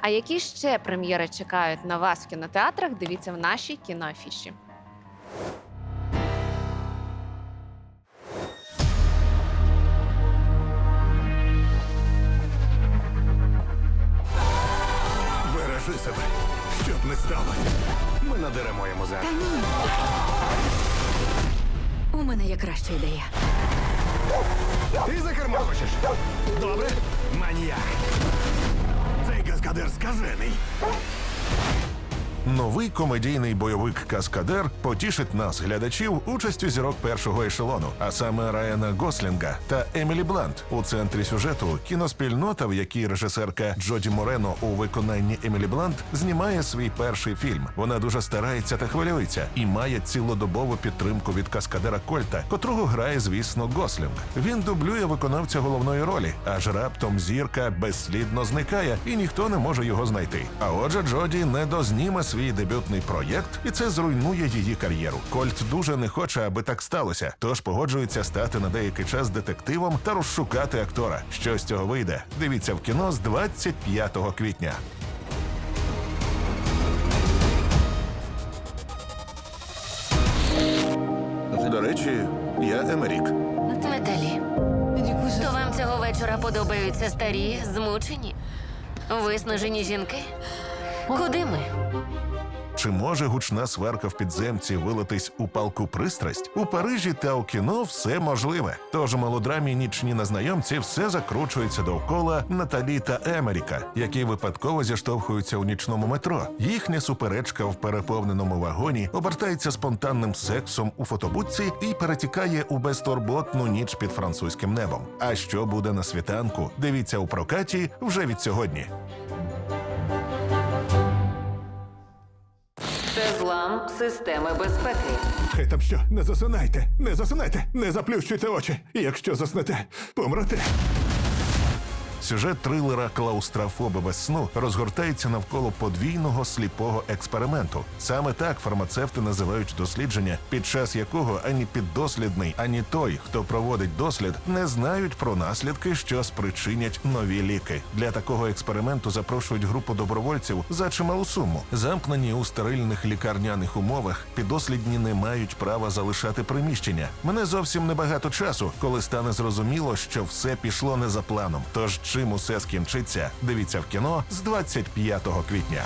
А які ще прем'єри чекають на вас в кінотеатрах? Дивіться в нашій кіноафіші. Бережи себе, щоб не сталося. Ми надеремо йому за. Та ні. У мене є краща ідея. Ти за кермо хочеш? Цей скажений. Новий комедійний бойовик Каскадер потішить нас, глядачів, участю зірок першого ешелону, а саме Райана Гослінга та Емілі Блант. У центрі сюжету кіноспільнота, в якій режисерка Джоді Морено у виконанні Емілі Блант знімає свій перший фільм. Вона дуже старається та хвилюється і має цілодобову підтримку від каскадера Кольта, котрого грає, звісно, Гослінг. Він дублює виконавця головної ролі, аж раптом зірка безслідно зникає, і ніхто не може його знайти. А отже, Джоді не дозніме свій дебютний проєкт, і це зруйнує її кар'єру. Кольт дуже не хоче, аби так сталося, тож погоджується стати на деякий час детективом та розшукати актора. Що з цього вийде? Дивіться в кіно з 25 квітня. До речі, я Емерік. Наталі, то вам цього вечора подобаються старі, змучені, виснажені жінки? Куди ми? Чи може гучна сварка в підземці вилитись у палку пристрасть? У Парижі та у кіно все можливе. Тож у мелодрамі нічні незнайомці все закручується довкола Наталі та Емеріка, які випадково зіштовхуються у нічному метро. Їхня суперечка в переповненому вагоні обертається спонтанним сексом у фотобудці і перетікає у безтурботну ніч під французьким небом. А що буде на світанку? Дивіться у прокаті вже від сьогодні. Це злам системи безпеки. Хай там що, не засинайте, не засинайте, не заплющуйте очі. Якщо заснете, помрете. Сюжет трилера Клаустрофоби без сну розгортається навколо подвійного сліпого експерименту. Саме так фармацевти називають дослідження, під час якого ані піддослідний, ані той, хто проводить дослід, не знають про наслідки, що спричинять нові ліки. Для такого експерименту запрошують групу добровольців за чималу суму. Замкнені у стерильних лікарняних умовах, піддослідні не мають права залишати приміщення. Мене зовсім небагато часу, коли стане зрозуміло, що все пішло не за планом. Тож чим усе скінчиться, дивіться в кіно з 25 квітня.